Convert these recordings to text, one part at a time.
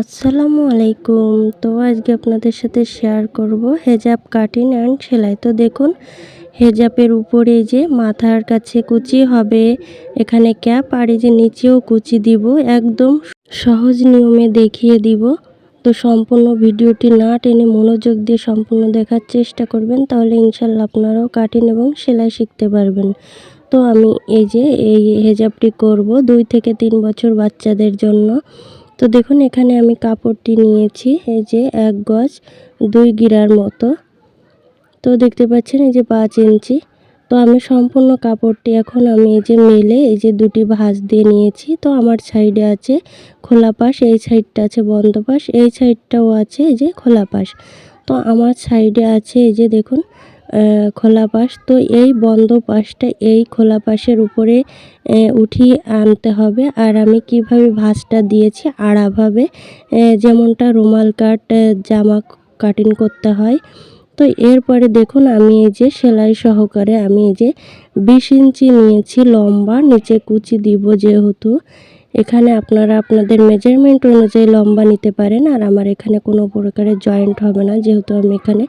আসসালামু আলাইকুম। তো আজকে আপনাদের সাথে শেয়ার করব হেজাব কাটিং অ্যান্ড সেলাই। তো দেখুন, হেজাবের উপরে যে মাথার কাছে কুচি হবে, এখানে ক্যাপ আর এই যে নিচেও কুচি দিব, একদম সহজ নিয়মে দেখিয়ে দিব। তো সম্পূর্ণ ভিডিওটি না টেনে মনোযোগ দিয়ে সম্পূর্ণ দেখার চেষ্টা করবেন, তাহলে ইনশাল্লাহ আপনারাও কাটিং এবং সেলাই শিখতে পারবেন। তো আমি এই যে এই হেজাবটি করব দুই থেকে তিন বছর বাচ্চাদের জন্য। তো দেখুন, এখানে আমি কাপড়টি নিয়েছি। এই যে এক গজ দুই গিরার মতো। তো দেখতে পাচ্ছেন, এই যে পাঁচ ইঞ্চি। তো আমি সম্পূর্ণ কাপড়টি এখন আমি এই যে মেলে এই যে দুটি ভাঁজ দিয়ে নিয়েছি। তো আমার সাইডে আছে খোলা পাশ, এই সাইডটা আছে বন্ধ পাশ, এই সাইডটাও আছে এই যে খোলা পাশ। তো আমার সাইডে আছে এই যে দেখুন খোলা পাশ তো এই বন্ধ পাশটা এই খোলা পাশের উপরে উঠিয়ে আনতে হবে। আর আমি কীভাবে ভাঁজটা দিয়েছি? আড়াভাবে। যেমনটা রুমাল কাট জামা কাটিং করতে হয়। তো এরপরে দেখুন, আমি এই যে সেলাই সহকারে আমি এই যে বিশ ইঞ্চি নিয়েছি লম্বা, নিচে কুচি দিব যেহেতু। এখানে আপনারা আপনাদের মেজারমেন্ট অনুযায়ী লম্বা নিতে পারেন, আর আমার এখানে কোনো প্রকারের জয়েন্ট হবে না, যেহেতু আমি এখানে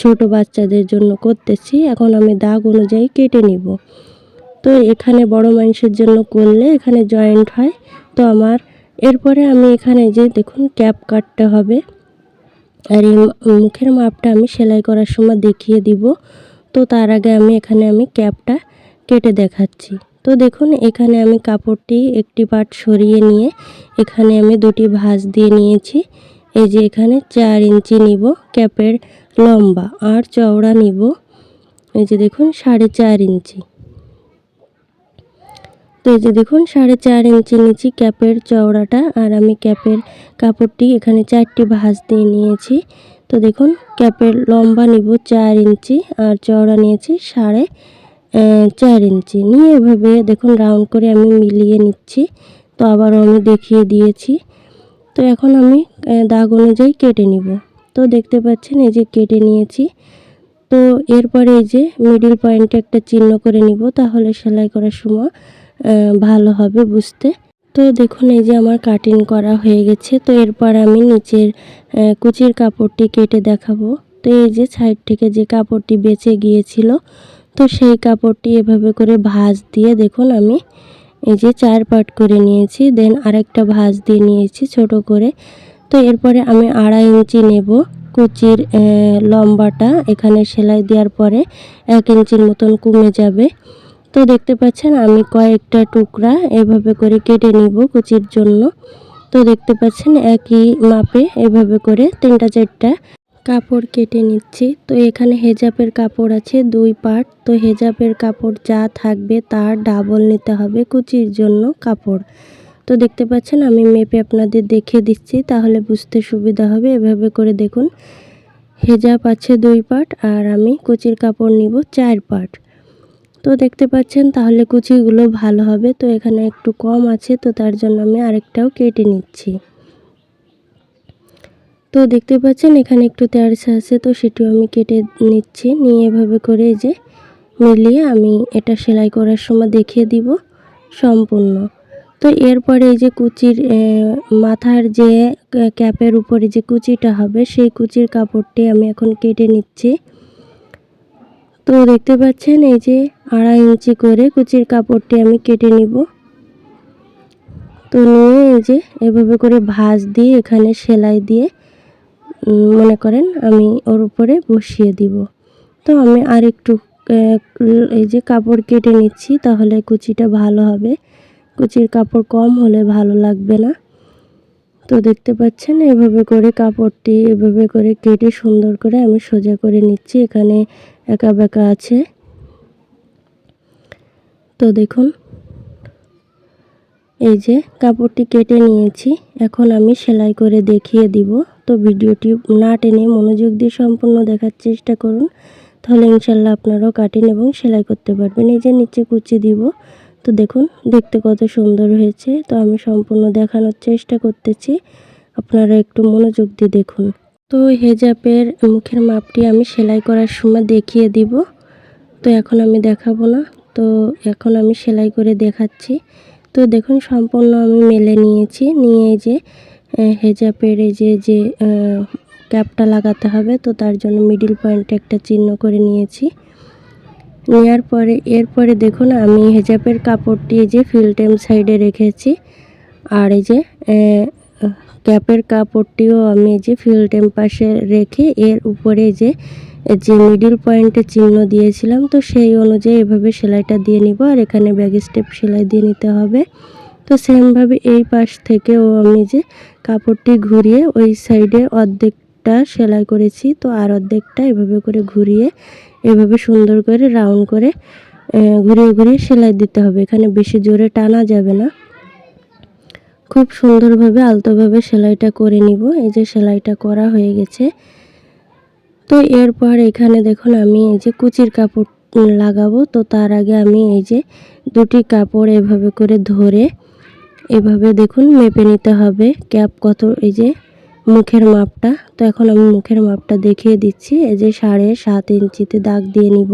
ছোট বাচ্চাদের জন্য করতেছি। এখন আমি দাগ অনুযায়ী কেটে নিব। তো এখানে বড় মানুষের জন্য করলে এখানে জয়েন্ট হয়। তো আমার, এরপরে আমি এখানে যে দেখুন ক্যাপ কাটতে হবে, আর এই মুখের মাপটা আমি সেলাই করার সময় দেখিয়ে দিব। তো তার আগে আমি এখানে আমি ক্যাপটা কেটে দেখাচ্ছি। তো দেখুন, এখানে আমি কাপড়টি একটি পাট সরিয়ে নিয়ে এখানে আমি দুটি ভাঁজ দিয়ে নিয়েছি। এই যে এখানে চার ইঞ্চি নিব ক্যাপের লম্বা আর চওড়া নিব। এই যে দেখুন, সাড়ে চার ইঞ্চি। তো এই যে দেখুন, সাড়ে চার ইঞ্চি নিচি ক্যাপের চওড়াটা আর আমি ক্যাপের কাপড়টি এখানে চারটি ভাঁজ দিয়ে নিয়েছি। তো দেখুন, ক্যাপের লম্বা নিব চার ইঞ্চি আর চওড়া নিয়েছি সাড়ে চার ইঞ্চি নিয়ে এভাবে দেখুন রাউন্ড করে আমি মিলিয়ে নিচ্ছি। তো আবারও আমি দেখিয়ে দিয়েছি। তো এখন আমি দাগ অনুযায়ী কেটে নিব। তো দেখতে পাচ্ছেন এই যে কেটে নিয়েছি। তো এরপরে এই যে মিডিল পয়েন্টে একটা চিহ্ন করে নিব, তাহলে সেলাই করার সময় ভালো হবে বুঝতে। তো দেখুন এই যে আমার কাটিং করা হয়ে গেছে। তো এরপর আমি নিচের কুচির কাপড়টি কেটে দেখাবো। তো এই যে সাইড থেকে যে কাপড়টি বেঁচে গিয়েছিল তো সেই কাপড়টি এভাবে করে ভাঁজ দিয়ে দেখুন আমি এই যে চার পাট করে নিয়েছি দেন আরেকটা ভাঁজ দিয়ে নিয়েছি ছোট করে। তো এরপরে আমি আড়াই ইঞ্চি নেব কুচির লম্বাটা, এখানে সেলাই দেওয়ার পরে এক ইঞ্চির মতন কমে যাবে। তো দেখতে পাচ্ছেন আমি কয়েকটা টুকরা এভাবে করে কেটে নিব কুচির জন্য। তো দেখতে পাচ্ছেন একই মাপে এভাবে করে তিনটা চারটা কাপড় কেটে নিচ্ছি। তো এখানে হেজাবের কাপড় আছে, দুই পার্ট। তো হেজাবের কাপড় যা থাকবে তার ডাবল নিতে হবে কুচির জন্য কাপড়। তো দেখতে পাচ্ছেন, আমি মেপে আপনাদের দেখে দিচ্ছি, তাহলে বুঝতে সুবিধা হবে। এভাবে করে দেখুন, হেজাব আছে দুই পার্ট আর আমি কুচির কাপড় নিব চার পার্ট। তো দেখতে পাচ্ছেন, তাহলে কুচিগুলো ভালো হবে। তো এখানে একটু কম আছে, তো তার জন্য আমি আরেকটাও কেটে নিচ্ছি। তো দেখতে পাচ্ছেন, এখানে একটু তেরসা আছে, তো সেটিও আমি কেটে নিচ্ছি। নিয়ে এভাবে করে যে মিলিয়ে আমি এটা সেলাই করার সময় দেখিয়ে দিব সম্পূর্ণ। তো এরপরে এই যে কুচির মাথার যে ক্যাপের উপরে যে কুচিটা হবে, সেই কুচির কাপড়টি আমি এখন কেটে নিচ্ছি। তো দেখতে পাচ্ছেন, এই যে আড়াই ইঞ্চি করে কুচির কাপড়টি আমি কেটে নিব। তো নিয়ে এই যে এভাবে করে ভাঁজ দিয়ে এখানে সেলাই দিয়ে মনে করেন আমি ওর উপরে বসিয়ে দিব। তো আমি আর একটু এই যে কাপড় কেটে নিচ্ছি, তাহলে কুচিটা ভালো হবে। কুচির কাপড় কম হলে ভালো লাগবে না। তো দেখতে পাচ্ছেন, এভাবে করে কাপড়টি এভাবে করে কেটে সুন্দর করে আমি সোজা করে নিচ্ছি, এখানে একা বেঁকা আছে। তো দেখুন এই যে কাপড়টি কেটে নিয়েছি, এখন আমি সেলাই করে দেখিয়ে দিব। তো ভিডিওটি না টেনে মনোযোগ দিয়ে সম্পূর্ণ দেখার চেষ্টা করুন, তাহলে ইনশাল্লাহ আপনারাও কাটিন এবং সেলাই করতে পারবেন। এই যে নিচে কুচি দিব, তো দেখুন, দেখতে কত সুন্দর হয়েছে। তো আমি সম্পূর্ণ দেখানোর চেষ্টা করতেছি, আপনারা একটু মনোযোগ দিয়ে দেখুন। তো হেজাবের মুখের মাপটি আমি সেলাই করার সময় দেখিয়ে দিব। তো এখন আমি দেখাবো না, তো এখন আমি সেলাই করে দেখাচ্ছি। তো দেখুন, সম্পূর্ণ আমি মেলে নিয়েছি। নিয়ে যে হেজাপের এই যে যে ক্যাপটা লাগাতে হবে, তো তার জন্য মিডিল পয়েন্টে একটা চিহ্ন করে নিয়েছি। নেওয়ার পরে, এরপরে দেখুন, আমি হেজাবের কাপড়টি যে ফিল্টেম সাইডে রেখেছি। আর এই যে ক্যাপের কাপড়টিও আমি যে ফিল্টেম পাশে রেখে, এর উপরে যে যে মিডিল পয়েন্টে চিহ্ন দিয়েছিলাম, তো সেই অনুযায়ী এভাবে সেলাইটা দিয়ে নিব আর এখানে ব্যাগ স্টেপ সেলাই দিয়ে নিতে হবে। তো সেমভাবে এই পাশ থেকেও আমি যে কাপড়টি ঘুরিয়ে ওই সাইডে অর্ধেকটা সেলাই করেছি, তো আর অর্ধেকটা এভাবে করে ঘুরিয়ে, এভাবে সুন্দর করে রাউন্ড করে ঘুরিয়ে ঘুরিয়ে সেলাই দিতে হবে। এখানে বেশি জোরে টানা যাবে না। খুব সুন্দরভাবে আলতোভাবে সেলাইটা করে নিব। এই যে সেলাইটা করা হয়ে গেছে। তো এরপর এখানে দেখুন আমি এই যে কুচির কাপড় লাগাবো। তো তার আগে আমি এই যে দুটি কাপড় এভাবে করে ধরে এভাবে দেখুন মেপে নিতে হবে। ক্যাপ কত, এই যে মুখের মাপটা। তো এখন আমি মুখের মাপটা দেখিয়ে দিচ্ছি। এই যে সাড়ে সাত ইঞ্চিতে দাগ দিয়ে নিব।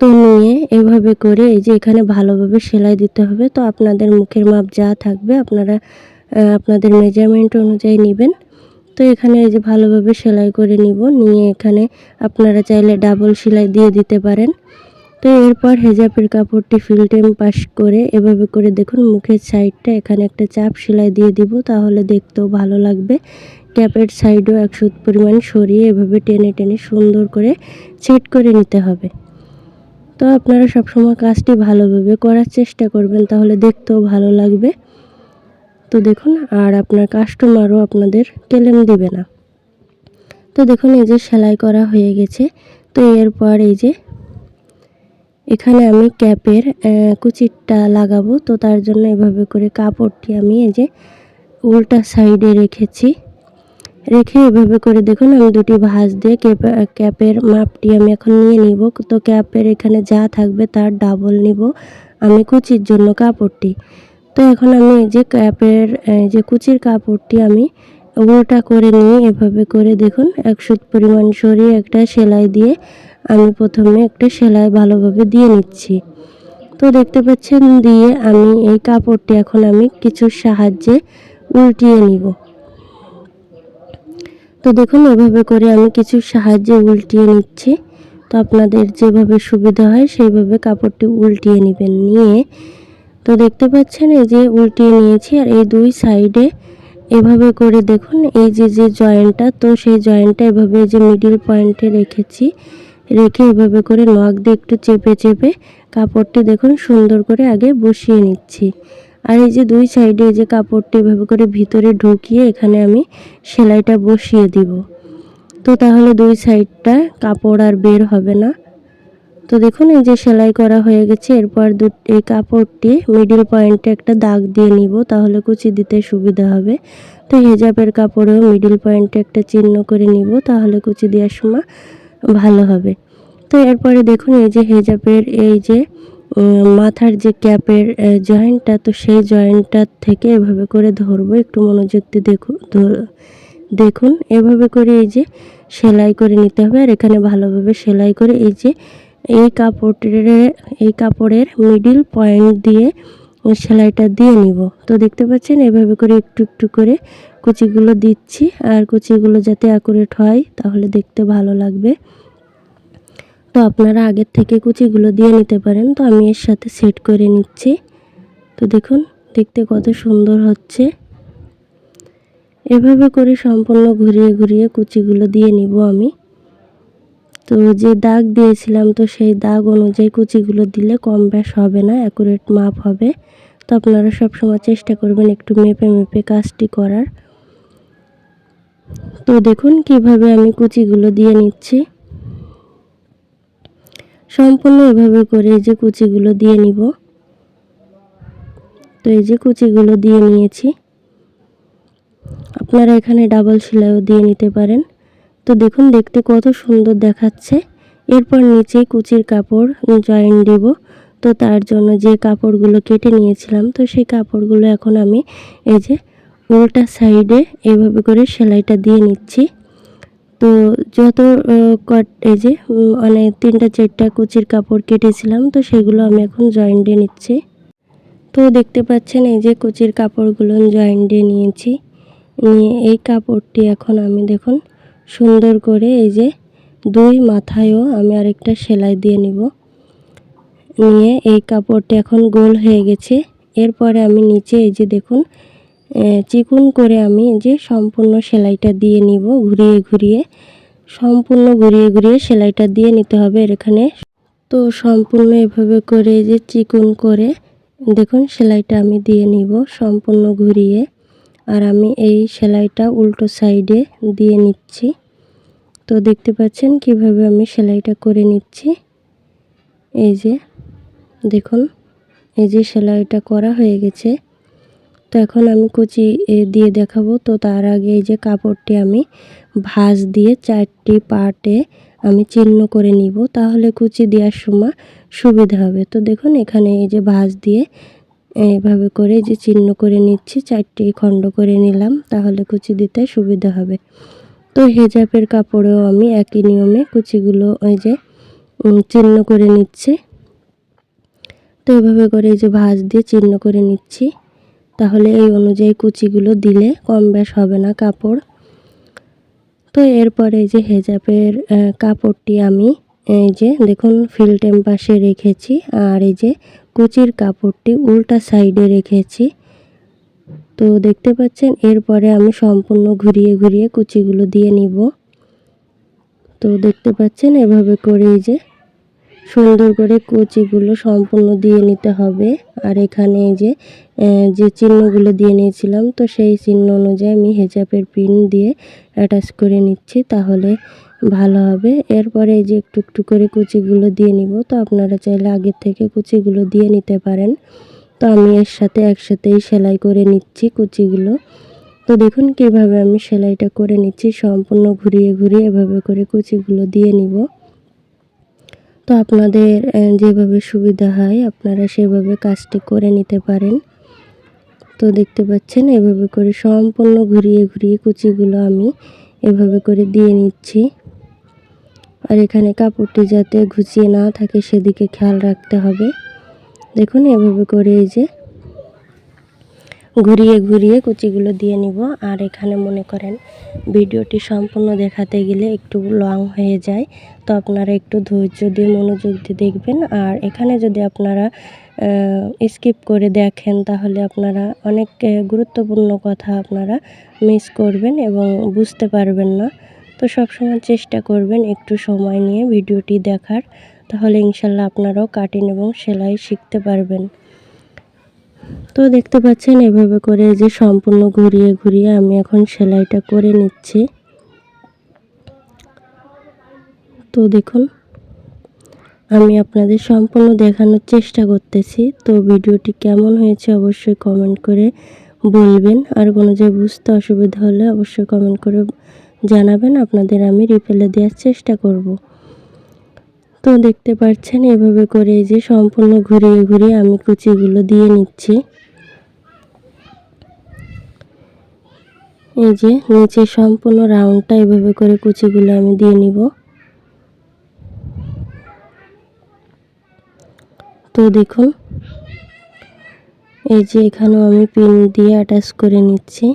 তো নিয়ে এভাবে করে এই যে এখানে ভালোভাবে সেলাই দিতে হবে। তো আপনাদের মুখের মাপ যা থাকবে আপনারা আপনাদের মেজারমেন্ট অনুযায়ী নেবেন। তো এখানে এই যে ভালোভাবে সেলাই করে নিব। নিয়ে এখানে আপনারা চাইলে ডাবল সেলাই দিয়ে দিতে পারেন। তো এরপর হেজাবের কাপড়টি ফিল্টেম পাস করে এভাবে করে দেখুন মুখের সাইডটা এখানে একটা চাপ সেলাই দিয়ে দিব, তাহলে দেখতেও ভালো লাগবে। ক্যাপের সাইডও একশো পরিমাণ সরিয়ে এভাবে টেনে টেনে সুন্দর করে সেট করে নিতে হবে। তো আপনারা সবসময় কাজটি ভালোভাবে করার চেষ্টা করবেন, তাহলে দেখতেও ভালো লাগবে। তো দেখুন, আর আপনার কাস্টমারও আপনাদের কেলেম দিবে না। তো দেখুন, এই যে সেলাই করা হয়ে গেছে। তো এরপর এই যে এখানে আমি ক্যাপের কুচিরটা লাগাবো। তো তার জন্য এভাবে করে কাপড়টি আমি এই যে উল্টা সাইডে রেখেছি। রেখে এভাবে করে দেখুন, আমি দুটি ভাঁজ দিয়ে ক্যাপের মাপটি আমি এখন নিয়ে নিব। তো ক্যাপের এখানে যা থাকবে তার ডাবল নিব। আমি কুচির জন্য কাপড়টি। তো এখন আমি এই যে ক্যাপের যে কুচির কাপড়টি আমি ওটা করে নিয়ে এভাবে করে দেখুন একশো পরিমাণ সরিয়ে একটা সেলাই দিয়ে আমি প্রথমে একটা সেলাই ভালোভাবে দিয়ে নিচ্ছি। তো দেখতে পাচ্ছেন দিয়ে আমি এই কাপড়টি এখন আমি কিছু সাহায্যে উল্টিয়ে নিব। তো দেখুন, এভাবে করে আমি কিছু সাহায্যে উল্টিয়ে নিচ্ছি। তো আপনাদের যেভাবে সুবিধা হয়, সেইভাবে কাপড়টি উল্টিয়ে নেবেন, নিয়ে তো দেখতে পাচ্ছেন এই যে উল্টিয়ে নিয়েছি আর এই দুই সাইডে এভাবে করে দেখুন, এই যে যে জয়েন্টটা তো সেই জয়েন্টটা এভাবে যে মিডিল পয়েন্টে রেখেছি, রেখে এভাবে করে নখ দিয়ে একটু চেপে চেপে কাপড়টি দেখুন সুন্দর করে আগে বসিয়ে নিচ্ছি। আর এই যে দুই সাইডে এই যে কাপড়টি এভাবে করে ভিতরে ঢুকিয়ে এখানে আমি সেলাইটা বসিয়ে দিব। তো তাহলে দুই সাইডটা কাপড় আর বের হবে না। তো দেখুন, এই যে সেলাই করা হয়ে গেছে। এরপর দু, এই কাপড়টি মিডিল পয়েন্টে একটা দাগ দিয়ে নিব, তাহলে কুচি দিতে সুবিধা হবে। তো হেজাবের কাপড়েও মিডিল পয়েন্টে একটা চিহ্ন করে নিব, তাহলে কুচি দেওয়ার সময় ভালো হবে। তো এরপরে দেখুন, এই যে হেজাবের এই যে মাথার যে ক্যাপের জয়েন্টটা তো সেই জয়েন্টটার থেকে এভাবে করে ধরবো। একটু মনোযোগ দিয়ে দেখুন দেখুন, এভাবে করে এই যে সেলাই করে নিতে হবে। আর এখানে ভালোভাবে সেলাই করে এই যে এই কাপড়ের এই কাপড়ের মিডিল পয়েন্ট দিয়ে সেলাইটা দিয়ে নিব। তো দেখতে পাচ্ছেন, এভাবে করে একটু একটু করে কুচিগুলো দিচ্ছি, আর কুচিগুলো যাতে অ্যাকুরেট হয়, তাহলে দেখতে ভালো লাগবে। তো আপনারা আগের থেকে কুচিগুলো দিয়ে নিতে পারেন, তো আমি এর সাথে সেট করে নিচ্ছি। তো দেখুন, দেখতে কত সুন্দর হচ্ছে। এভাবে করে সম্পূর্ণ ঘুরিয়ে ঘুরিয়ে কুচিগুলো দিয়ে নিব আমি। তো যে দাগ দিয়েছিলাম, তো সেই দাগ অনুযায়ী কুচিগুলো দিলে কম ব্যাস হবে না, অ্যাকুরেট মাপ হবে। তো আপনারা সবসময় চেষ্টা করবেন একটু মেপে মেপে কাজটি করার। তো দেখুন কীভাবে আমি কুচিগুলো দিয়ে নিচ্ছি। সম্পূর্ণ এভাবে করে এই যে কুচিগুলো দিয়ে নিব। তো এই যে কুচিগুলো দিয়ে নিয়েছি। আপনারা এখানে ডাবল সেলাইও দিয়ে নিতে পারেন। তো দেখুন, দেখতে কত সুন্দর দেখাচ্ছে। এরপর নিচে কুচির কাপড় জয়েন দেব। তো তার জন্য যে কাপড়গুলো কেটে নিয়েছিলাম, তো সেই কাপড়গুলো এখন আমি এই যে উল্টা সাইডে এভাবে করে সেলাইটা দিয়ে নিচ্ছি। তো যত কট, এই যে মানে তিনটা, চারটা কুচির কাপড় কেটেছিলাম, তো সেগুলো আমি এখন জয়েন দিয়ে নিচ্ছি। তো দেখতে পাচ্ছেন, এই যে কুচির কাপড়গুলো জয়েন দিয়ে নিয়েছি। নিয়ে এই কাপড়টি এখন আমি দেখুন সুন্দর করে এই যে দুই মাথায়ও আমি আরেকটা সেলাই দিয়ে নিব। নিয়ে এই কাপড়টি এখন গোল হয়ে গেছে। এরপরে আমি নিচে এই যে দেখুন চিকুন করে আমি যে সম্পূর্ণ সেলাইটা দিয়ে নিব ঘুরিয়ে ঘুরিয়ে। সম্পূর্ণ ঘুরিয়ে ঘুরিয়ে সেলাইটা দিয়ে নিতে হবে এখানে। তো সম্পূর্ণ এভাবে করে যে চিকুন করে দেখুন, সেলাইটা আমি দিয়ে নিব সম্পূর্ণ ঘুরিয়ে। আর আমি এই সেলাইটা উল্টো সাইডে দিয়ে নিচ্ছি। তো দেখতে পাচ্ছেন কীভাবে আমি সেলাইটা করে নিচ্ছি। এই যে, দেখুন, এই যে সেলাইটা করা হয়ে গেছে। তো এখন আমি কুচি দিয়ে দেখাবো। তো তার আগে এই যে কাপড়টি আমি ভাঁজ দিয়ে চারটি পার্টে আমি চিহ্ন করে নিব। তাহলে কুচি দেওয়ার সময় সুবিধা হবে। তো দেখুন, এখানে এই যে ভাঁজ দিয়ে এইভাবে করে যে চিহ্ন করে নিচ্ছি, চারটি খণ্ড করে নিলাম, তাহলে কুচি দিতে সুবিধা হবে। তো হেজাবের কাপড়েও আমি একই নিয়মে কুচিগুলো ওই যে চিহ্ন করে নিচ্ছি। তো এইভাবে করে যে ভাঁজ দিয়ে চিহ্ন করে নিচ্ছি। তাহলে এই অনুযায়ী কুচিগুলো দিলে কম বেশ হবে না কাপড়। তো এরপরে এই যে হেজাবের কাপড়টি আমি এই যে, দেখুন ফিল্টেম পাশে রেখেছি, আর এই যে কুচির কাপড়টি উল্টা সাইডে রেখেছি। তো দেখতে পাচ্ছেন, এরপরে আমি সম্পূর্ণ ঘুরিয়ে ঘুরিয়ে কুচিগুলো দিয়ে নিব। তো দেখতে পাচ্ছেন, এভাবে করে এই যে সুন্দর করে কুচিগুলো সম্পূর্ণ দিয়ে নিতে হবে। আর এখানে যে যে চিহ্নগুলো দিয়ে নিয়েছিলাম, তো সেই চিহ্ন অনুযায়ী আমি হেজাবের পিন দিয়ে অ্যাটাচ করে নিচ্ছি। তাহলে ভালো হবে। এরপরে এই যে একটু একটু করে কুচিগুলো দিয়ে নিব। তো আপনারা চাইলে আগের থেকে কুচিগুলো দিয়ে নিতে পারেন। তো আমি এর সাথে একসাথেই সেলাই করে নিচ্ছি কুচিগুলো। তো দেখুন কীভাবে আমি সেলাইটা করে নিচ্ছি। সম্পূর্ণ ঘুরিয়ে ঘুরিয়ে এভাবে করে কুচিগুলো দিয়ে নিব। তো আপনাদের যেভাবে সুবিধা হয় আপনারা সেভাবে কাজটি করে নিতে পারেন। তো দেখতে পাচ্ছেন এভাবে করে সম্পূর্ণ ঘুরিয়ে ঘুরিয়ে কুচিগুলো আমি এভাবে করে দিয়ে নিচ্ছি। আর এখানে কাপড়টি যাতে ঘুচিয়ে না থাকে সেদিকে খেয়াল রাখতে হবে। দেখুন, এভাবে করে এই যে ঘুরিয়ে ঘুরিয়ে কুচিগুলো দিয়ে নিব। আর এখানে মনে করেন, ভিডিওটি সম্পূর্ণ দেখাতে গেলে একটু লং হয়ে যায়। তো আপনারা একটু ধৈর্য দিয়ে মনোযোগ দিয়ে দেখবেন। আর এখানে যদি আপনারা স্কিপ করে দেখেন, তাহলে আপনারা অনেক গুরুত্বপূর্ণ কথা আপনারা মিস করবেন এবং বুঝতে পারবেন না। তো সবসময় চেষ্টা করবেন একটু সময় নিয়ে ভিডিওটি দেখার, তাহলে ইনশাল্লাহ আপনারাও কাটিং এবং সেলাই শিখতে পারবেন। তো দেখতে পাচ্ছেন এভাবে করে যে সম্পূর্ণ ঘুরিয়ে ঘুরিয়ে আমি এখন সেলাইটা করে নিচ্ছি। তো দেখুন, আমি আপনাদের সম্পূর্ণ দেখানোর চেষ্টা করতেছি। তো ভিডিওটি কেমন হয়েছে অবশ্যই কমেন্ট করে বলবেন। আর কোনো যে বুঝতে অসুবিধা হলে অবশ্যই কমেন্ট করে জানাবেন, আপনাদের আমি রিপেলে দেওয়ার চেষ্টা করব। তো দেখতে পাচ্ছেন, এভাবে করে এই যে সম্পূর্ণ ঘুরিয়ে ঘুরিয়ে আমি কুচিগুলো দিয়ে নিচ্ছি। এই যে নিচে সম্পূর্ণ রাউন্ডটা এভাবে করে কুচিগুলো আমি দিয়ে নিব। তো দেখুন, এই যে এখানেও আমি পিন দিয়ে অ্যাটাচ করে নিচ্ছি।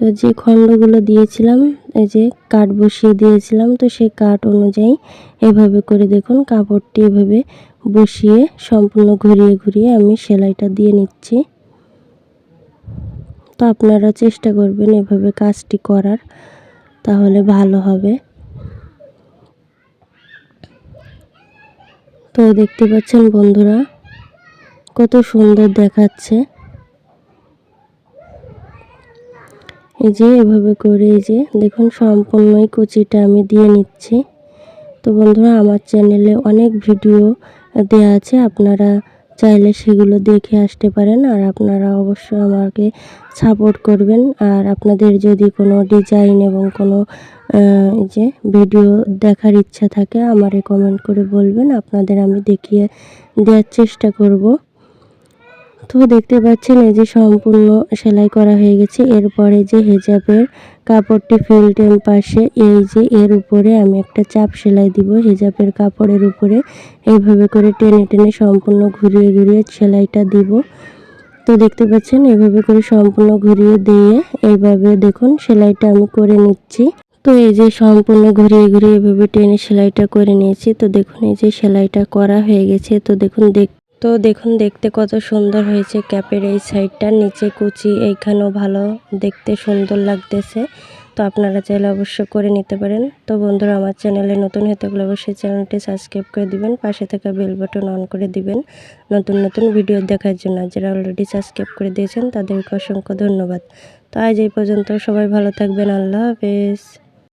তো যে খণ্ডগুলো দিয়েছিলাম, এই যে কাঠ বসিয়ে দিয়েছিলাম, তো সেই কাঠ অনুযায়ী এভাবে করে দেখুন কাপড়টি এভাবে বসিয়ে সম্পূর্ণ ঘুরিয়ে ঘুরিয়ে আমি সেলাইটা দিয়ে নিচ্ছি। তো আপনারা চেষ্টা করবেন এভাবে কাজটি করার, তাহলে ভালো হবে। তো দেখতে পাচ্ছেন বন্ধুরা, কত সুন্দর দেখাচ্ছে। এই যে এভাবে করে এই যে দেখুন সম্পূর্ণই কুচিটা আমি দিয়ে নিচ্ছি। তো বন্ধুরা, আমার চ্যানেলে অনেক ভিডিও দেওয়া আছে, আপনারা চাইলে সেগুলো দেখে আসতে পারেন আর আপনারা অবশ্যই আমাকে সাপোর্ট করবেন। আর আপনাদের যদি কোনো ডিজাইন এবং কোনো যে ভিডিও দেখার ইচ্ছা থাকে, আমারে কমেন্ট করে বলবেন, আপনাদের আমি দেখিয়ে দেওয়ার চেষ্টা করব। তো দেখতে পাচ্ছেন, এই যে সম্পূর্ণ সেলাই করা হয়ে গেছে। এরপরে যে হেজাবের কাপড়টি ফিল্টের পাশে, এই যে এর উপরে আমি একটা চাপ সেলাই দিব। হেজাবের কাপড়ের উপরে এইভাবে করে টেনে টেনে সম্পূর্ণ ঘুরিয়ে ঘুরিয়ে সেলাইটা দিব। তো দেখতে পাচ্ছেন, এভাবে করে সম্পূর্ণ ঘুরিয়ে দিয়ে এইভাবে দেখুন সেলাইটা আমি করে নিচ্ছি। তো এই যে সম্পূর্ণ ঘুরিয়ে ঘুরিয়ে এভাবে টেনে সেলাইটা করে নিয়েছি। তো দেখুন, এই যে সেলাইটা করা হয়ে গেছে। তো দেখুন, দেখ তো দেখুন, দেখতে কত সুন্দর হয়েছে ক্যাপের এই সাইডটা। নিচে কুচি, এইখানেও ভালো। দেখতে সুন্দর লাগতেছে। তো আপনারা চাইলে অবশ্য করে নিতে পারেন। তো বন্ধুরা, আমার চ্যানেলে নতুন হয়ে থাকলে অবশ্যই চ্যানেলটি সাবস্ক্রাইব করে দিবেন, পাশে থাকা বেল বাটন অন করে দিবেন। নতুন নতুন ভিডিও দেখার জন্য যারা অলরেডি সাবস্ক্রাইব করে দিয়েছেন, তাদেরকে অসংখ্য ধন্যবাদ। তো আজ এই পর্যন্ত সবাই ভালো থাকবেন। আল্লাহ হাফেজ।